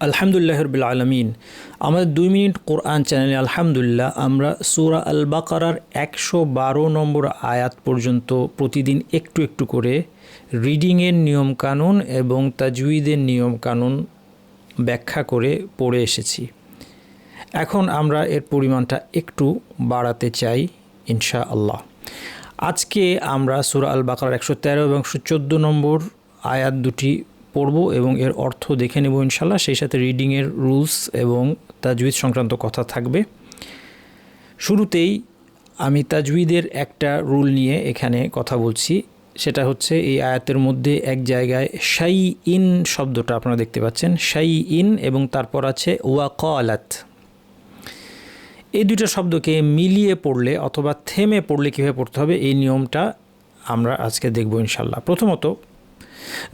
আলহামদুলিল্লাহ রবিল আলমিন। আমাদের দুই মিনিট কোরআন চ্যানেলে আলহামদুলিল্লাহ, আমরা সুরা আল বাকারার একশো বারো নম্বর আয়াত পর্যন্ত প্রতিদিন একটু একটু করে রিডিংয়ের নিয়মকানুন এবং তাজউইদের নিয়মকানুন ব্যাখ্যা করে পড়ে এসেছি। এখন আমরা এর পরিমাণটা একটু বাড়াতে চাই ইনশা আল্লাহ আজকে আমরা সুরা আল বাকার একশো তেরো এবং একশো চোদ্দ নম্বর আয়াত দুটি পড়ব এবং এর অর্থ দেখে নেব ইনশাল্লাহ। সেই সাথে রিডিংয়ের রুলস এবং তাজউইদ সংক্রান্ত কথা থাকবে। শুরুতেই আমি তাজউইদের একটা রুল নিয়ে এখানে কথা বলছি। সেটা হচ্ছে এই আয়াতের মধ্যে এক জায়গায় শাই ইন শব্দটা আপনারা দেখতে পাচ্ছেন। শাই ইন এবং তারপর আছে ওয়াকালাত এই দুটো শব্দকে মিলিয়ে পড়লে অথবা থেমে পড়লে কীভাবে পড়তে হবে এই নিয়মটা আমরা আজকে দেখব ইনশাল্লাহ। প্রথমত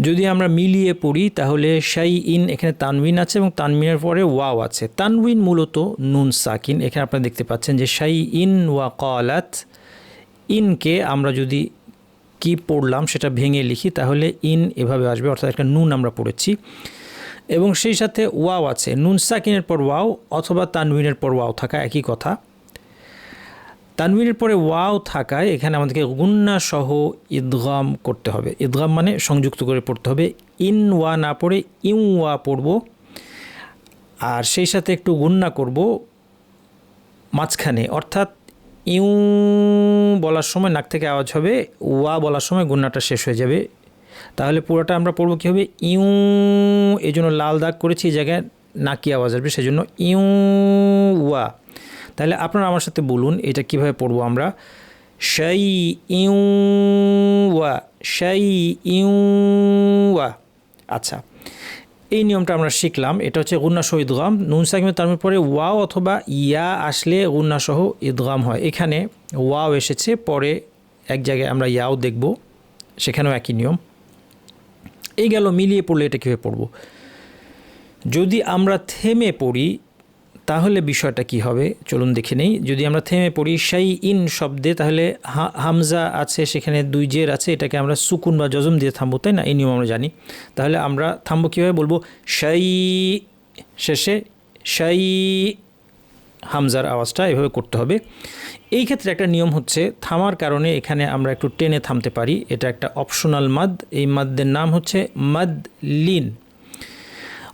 যদি আমরা মিলিয়ে পড়ি, তাহলে শাই ইন এখানে তানবিন আছে এবং তানবিনের পরে ওয়াও আছে। তানবিন মূলত নুন সাকিন। এখানে আপনারা দেখতে পাচ্ছেন যে শাই ইন ওয়া কলাত ইনকে আমরা যদি কি পড়লাম সেটা ভেঙে লিখি, তাহলে ইন এভাবে আসবে, অর্থাৎ একটা নুন আমরা পড়েছি। এবং সেই সাথে ওয়াও আছে। নুন সাকিনের পর ওয়াও অথবা তানবিনের পর ওয়াও থাকা একই কথা। তানবিনের পরে ওয়াও থাকায় এখানে আমাদেরকে গুন্না সহ ঈদগাম করতে হবে। ঈদগাম মানে সংযুক্ত করে পড়তে হবে। ইন ওয়া না পড়ে ইউ ওয়া পড়ব। আর সেই সাথে একটু গুন্না করব মাঝখানে। অর্থাৎ ইউ বলার সময় নাক থেকে আওয়াজ হবে, ওয়া বলার সময় গুন্নাটা শেষ হয়ে যাবে। তাহলে পুরোটা আমরা পড়ব কী হবে? ইউ, এই জন্য লাল দাগ করেছি, এই জায়গায় নাকি আওয়াজ আসবে সেই জন্য ইউ, ওয়া। তাহলে আপনারা আমার সাথে বলুন, এটা কীভাবে পড়ব আমরা? শাই ইউ ওয়া শাই ইউ ওয়া। আচ্ছা এই নিয়মটা আমরা শিখলাম। এটা হচ্ছে গুন্নাসহ ঈদগাম নুন সাকিমের তার পরে ওয়াও অথবা ইয়া আসলে গুন্নাসহ ঈদগাম হয়। এখানে ওয়াও এসেছে, পরে এক জায়গায় আমরা ইয়াও দেখব। সেখানেও একই নিয়ম। এই গেল, মিলিয়ে পড়লে এটা কীভাবে পড়ব? যদি আমরা থেমে পড়ি তাহলে বিষয়টা কি হবে? চলুন দেখে নেই। যদি আমরা থেমে পড়ি শাই ইন শব্দে, তাহলে হামজা আছে, সেখানে দুই জের আছে, এটাকে আমরা সুকুন বা জজম দিয়ে থামবো, তাই না? এই নিয়ম আমরা জানি। তাহলে আমরা থামবো কীভাবে বলব? শাই, শেষে শাই, হামজার আওয়াজটা এভাবে করতে হবে। এই ক্ষেত্রে একটা নিয়ম হচ্ছে, থামার কারণে এখানে আমরা একটু টেনে থামতে পারি। এটা একটা অপশনাল মাদ। এই মাদ্দের নাম হচ্ছে মাদ লিন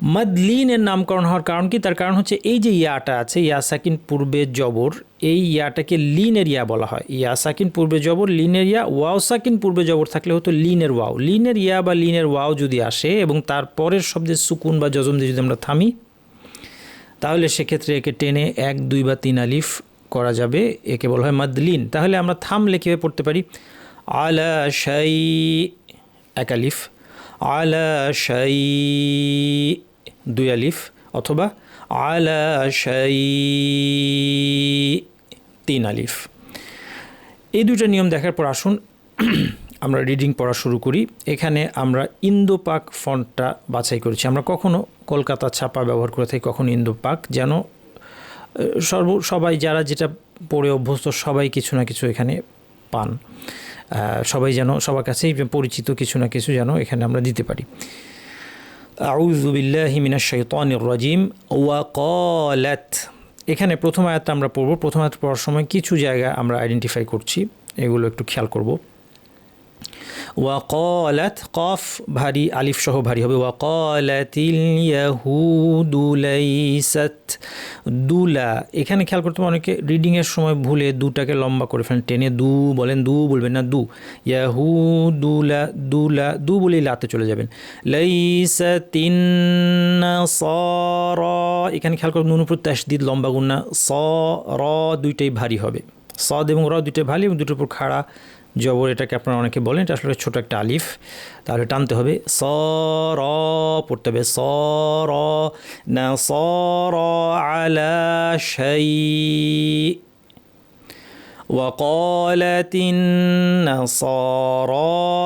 মদলিনের নামকরণ হওয়ার কারণ কি? তার কারণ হচ্ছে এই যে ইয়াটা আছে ইয়াসাকিন পূর্বে জবর, এই ইয়াটাকে লিনের ইয়া বলা হয়। ইয়াসাকিন পূর্বে জবর, লিনের ইয়া, ওয়াও সাকিন পূর্বে জবর থাকলে হতো লিনের ওয়াও। লিনের ইয়া বা লিনের ওয়াও যদি আসে এবং তার পরের শব্দের সুকুন বা জজম দিয়ে যদি আমরা থামি, তাহলে সেক্ষেত্রে একে টেনে এক, দুই বা তিন আলিফ করা যাবে। একে বলা হয় মাদলিন। তাহলে আমরা থামলে কীভাবে পড়তে পারি, আলা শাই, এক আলিফ, আলা শাই দুই আলিফ অথবা আলা শাই তিন আলিফ। এই দুটো নিয়ম দেখার পর আসুন, আমরা রিডিং পড়া শুরু করি। এখানে আমরা ইন্দো পাক ফন্টটা বাছাই করেছি। আমরা কখনো কলকাতা ছাপা ব্যবহার করে থাকি, কখনো ইন্দো পাক যেন সর্ব, সবাই যারা যেটা পড়ে অভ্যস্ত, সবাই কিছু না কিছু এখানে পান। সবাই যেন, সবার কাছেই পরিচিত কিছু না কিছু যেন এখানে আমরা দিতে পারি। আউযু বিল্লাহি মিনাশ শাইতানির রাজিম ওয়াকালাত এখানে প্রথম আয়াতটা আমরা পড়ব। প্রথম আয়াত পড়ার সময় কিছু জায়গা আমরা আইডেন্টিফাই করছি। এগুলো একটু খেয়াল করব। ওয়াকালাত কফ ভারী আলিফ সহ ভারী হবে ওয়াকালাতিল ইয়াহুদু লাইসাত দুলা এখানে খেয়াল করতে অনেকে রিডিংয়ের সময় ভুলে দুটাকে লম্বা করে ফেলেন। টেনে দু বলেন, দু বলবেন না, দু। ইয়াহু দুলা দু বলেই লাতে চলে যাবেন। লাইসাতিন স র এখানে খেয়াল করবেন নুন উপর তাসদিদ লম্বা গুন্না স, র দুইটাই ভারী হবে। সদ এবং র দুইটাই ভারী এবং দুটোর উপর খাড়া জবর এটাকে আপনারা অনেকে বলেন এটা আসলে ছোটো একটা আলিফ তাহলে টানতে হবে স র পড়তে হবে স র না স র আলা শাই وقالت النصارى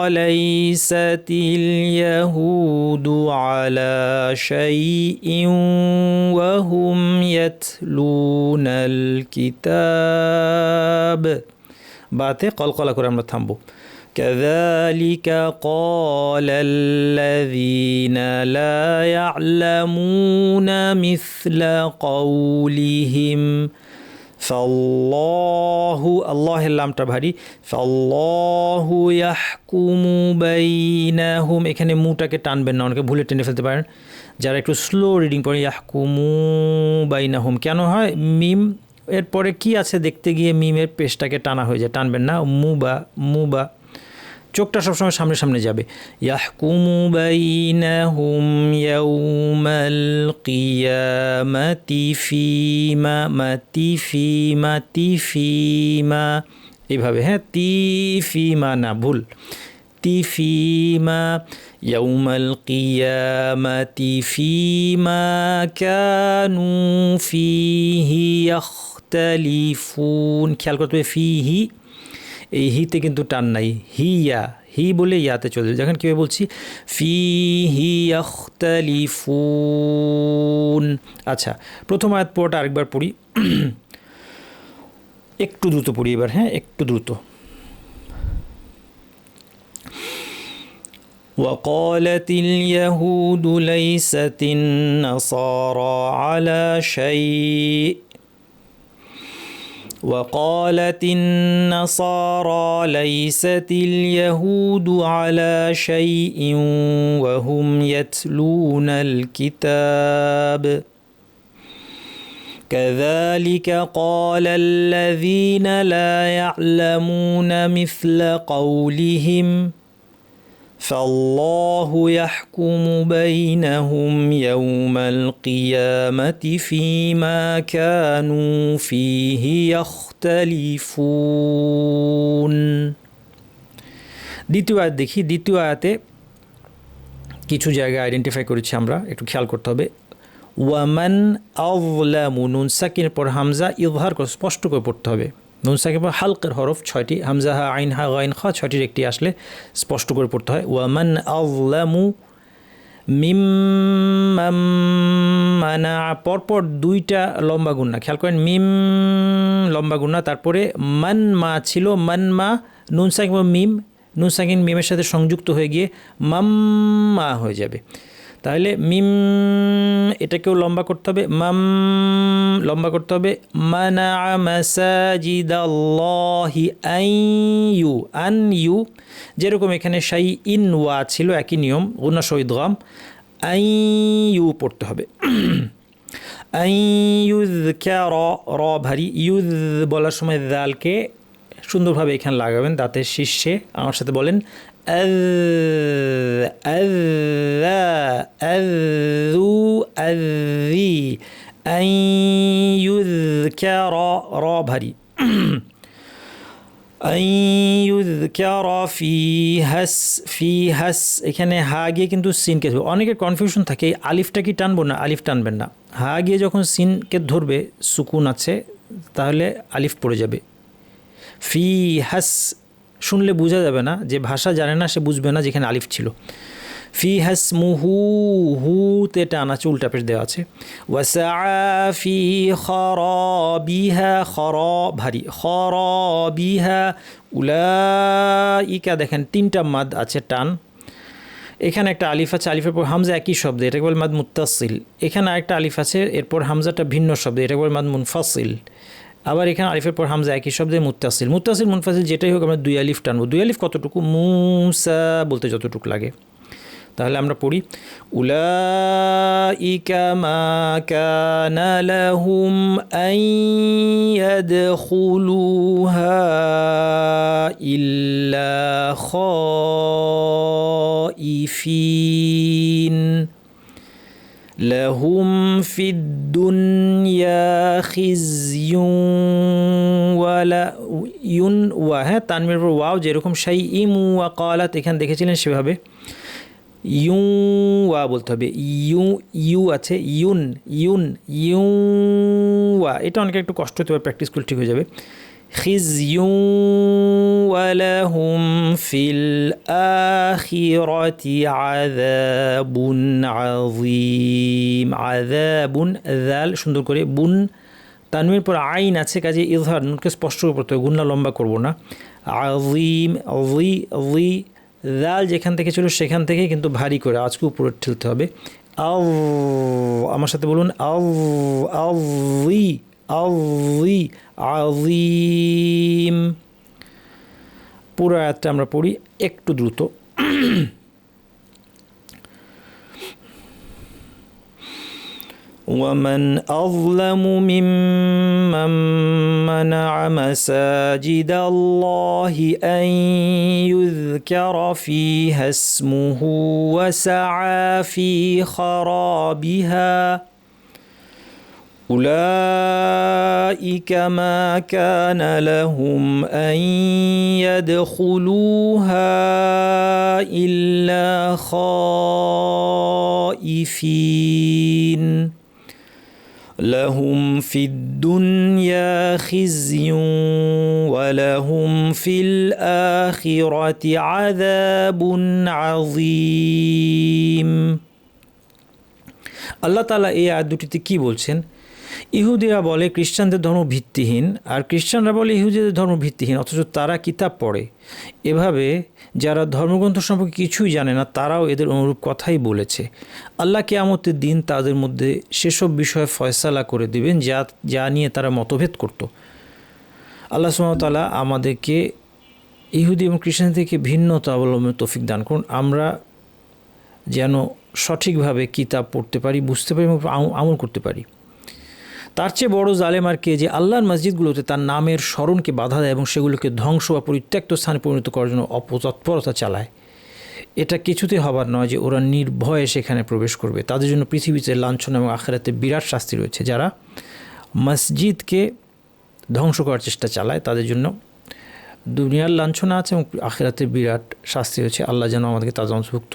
ليست اليهود على شيء وهم يتلون الكتاب বাতে কলকলা করে আমরা থামবো كذلك قال الذين لا يعلمون مثل قولهم فالله الله লামটা ভারী فالله يحكم بينهم এখানে মুটাকে টানবেন না অনেকে ভুলে টেনে ফেলতে পারেন যারা একটু স্লো রিডিং পড়ে ইয়াহকুমু বাইনাহুম কেন হয় মিম এরপরে কি আছে দেখতে গিয়ে মিমের পেশটাকে টানা হয়ে যায়। টানবেন না। মুবা মুবা চোখটা সবসময় সামনে সামনে যাবে। ইয়াহকুমু বাইনাহুম ইয়াউমাল ফিমা এইভাবে হ্যাঁ তি ফিমা না, ভুল। তি ফিমা, ইয়াউমাল কিয়ামাতি ফিমা কানু ফিহি ইয়াখতালিফুন খেয়াল করতে হবে ফিহি এই হিতে কিন্তু টান নাই হি ইয়া হি বলে ইয়াতে চলে যাবে যখন কীভাবে বলছি ফি হি আখতালিফুন আচ্ছা প্রথম আয়াত পড়াটা আরেকবার পড়ি একটু দ্রুত পড়ি এবার হ্যাঁ একটু দ্রুত وقالت اليهود ليست النصارى على شيء وقالت النصارى ليست اليهود على شيء وهم يتلون الكتاب. كذلك قال الذين لا يعلمون مثل قولهم فالله يحكم بينهم يوم القيامة فيما كانوا فيه يختلفون দ্বিতীয় আয়াত দেখি দ্বিতীয় আয়াতে কিছু জায়গায় আইডেন্টিফাই করেছি আমরা একটু খেয়াল করতে হবে ওয়ামান আউলামু নুন সাকিনের পর হামজা ইজহার করে স্পষ্ট করে পড়তে হবে নুন পর হালকের হরফ ছয়টি হামজা হা আইন হা গাইন খা ছয়টির একটি আসলে স্পষ্ট করে পড়তে হয়। ওয়ামান আউলামু মিম মানা, পরপর দুইটা লম্বা গুন্না খেয়াল করেন, মিম লম্বা গুন্না তারপরে মান মা ছিল, মান মা, নুন সাকিন মিম, নুন সাকিন মিমের সাথে সংযুক্ত হয়ে গিয়ে মাম্মা হয়ে যাবে। তাহলে মিম, এটাকেও লম্বা করতে হবে। মাম, লম্বা করতে হবে। মানা মাসাজিদাল্লাহি আই ইউ, আন ইউ, যেরকম এখানে শাই ইন ওয়া ছিল, একই নিয়ম, গুনা শহীদ গাম। আই ইউ পড়তে হবে। আই ইউজ ক্যা র র ভারী ইউজ বলার সময় দালকে সুন্দরভাবে এখানে লাগাবেন দাঁতের শীর্ষে। আমার সাথে বলেন র ভারী। এখানে হা গিয়ে কিন্তু সিনকে ধরবে। অনেকের কনফিউশন থাকে আলিফটা কি টানবো না আলিফ টানবেন না। হা গিয়ে যখন সিনকে ধরবে, সুকুন আছে, তাহলে আলিফ পড়ে যাবে। ফি হাস শুনলে বোঝা যাবে না যে ভাষা জানে না, সে বুঝবে না যেখানে আলিফ ছিল। ফি হাস মুহু, হুতে টানা চুলটা পেশ দেওয়া আছে। ওয়াসা ফি খর বিহা খর, ভারী। খর বিহা উলা ইকা দেখেন তিনটা মাদ আছে টান। এখানে একটা আলিফ আছে, আলিফের পর হামজা একই শব্দ, এটাকে বলে মাদ মুত্তাসিল। এখানে আরেকটা আলিফ আছে, এরপর হামজাটা ভিন্ন শব্দ, এটাকে বলে মাদ মুনফাসিল। আবার এখানে আলিফের পর হামজা একই শব্দে মুত্তাসিল। মুত্তাসিল, মুনফাসিল যেটাই হোক আমরা দুই আলিফ টানবো। দুই আলিফ কতটুকু? মুসা বলতে যতটুকু লাগে। তাহলে আমরা পড়ি। উলা ইকামাকানালাহুম আইয়াদখুলুহা ইল্লা খাইফিন। লাহুম ফিদ দুনিয়া খিজ ولا ইউন ওয়া হ্যাঁ তানমির পর ওয়াও যেরকম শাই ইমু ওয়া কালাত এখানে দেখেছিলেন সেভাবে ইউ ওয়া বলতে হবে ইউ ইউ আছে ইউন ইউন ইউ ওয়া এটা অনেকে একটু কষ্ট হতে পারে প্র্যাকটিস করলে ঠিক হয়ে যাবে خزي ولهم في الآخرة عذاب عظيم عذاب ذال সুন্দর করে বুন তানমির পর আইন আছে কাজে ইজহার নুনকে স্পষ্ট করে পড়তে হবে গুন্না লম্বা করব না। আজিম জি জি দাল যেখান থেকে ছিল সেখান থেকে কিন্তু ভারী করে আজকে উপরে ঠেলতে হবে। আউ আমার সাথে বলুন আউ আউই আউই আজিম পুরো আয়াতটা আমরা পড়ি একটু দ্রুত। ومن أظلم ممن منع مساجد الله أن يذكر فيها اسمه وسعى في خرابها أولئك ما كان لهم أن يدخلوها إلا خائفين لهم في الدنيا خزي ولهم في الآخرة عذاب عظيم আল্লাহ তালা এই আয়াত দুটিতে কী বলছেন ইহুদিরা বলে খ্রিস্টানদের ধর্ম ভিত্তিহীন, আর খ্রিস্টানরা বলে ইহুদিদের ধর্ম ভিত্তিহীন, অথচ তারা কিতাব পড়ে। এভাবে যারা ধর্মগ্রন্থ সম্পর্কে কিছুই জানে না, তারাও এদের অনুরূপ কথাই বলেছে। আল্লাহ কেয়ামতের দিন তাদের মধ্যে সেসব বিষয়ে ফয়সালা করে দেবেন, যা যা নিয়ে তারা মতভেদ করত। আল্লাহ সুমতালা আমাদেরকে ইহুদি এবং খ্রিস্টান থেকে ভিন্নতা অবলম্বনের তৌফিক দান করুন। আমরা যেন সঠিকভাবে কিতাব পড়তে পারি, বুঝতে পারি এবং আমল করতে পারি। তার চেয়ে বড় জালেম আর কে যে আল্লাহর মসজিদগুলোতে তার নামের স্মরণকে বাধা দেয় এবং সেগুলোকে ধ্বংস বা পরিত্যক্ত স্থানে পরিণত করার জন্য অপতৎপরতা চালায়। এটা কিছুতে হবার নয় যে ওরা নির্ভয়ে সেখানে প্রবেশ করবে। তাদের জন্য পৃথিবীতে লাঞ্ছন এবং আখেরাতে বিরাট শাস্তি রয়েছে। যারা মসজিদকে ধ্বংস করার চেষ্টা চালায়, তাদের জন্য দুনিয়ার লাঞ্ছনা আছে এবং আখেরাতে বিরাট শাস্তি রয়েছে। আল্লাহ যেন আমাদেরকে তাদের অন্তর্ভুক্ত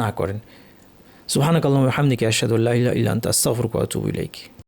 না করেন। সুহানকাল্লাম হামদিকে আশাদুল্লাহ ইল্লা আস্তাফরুক আতুবুলাইকি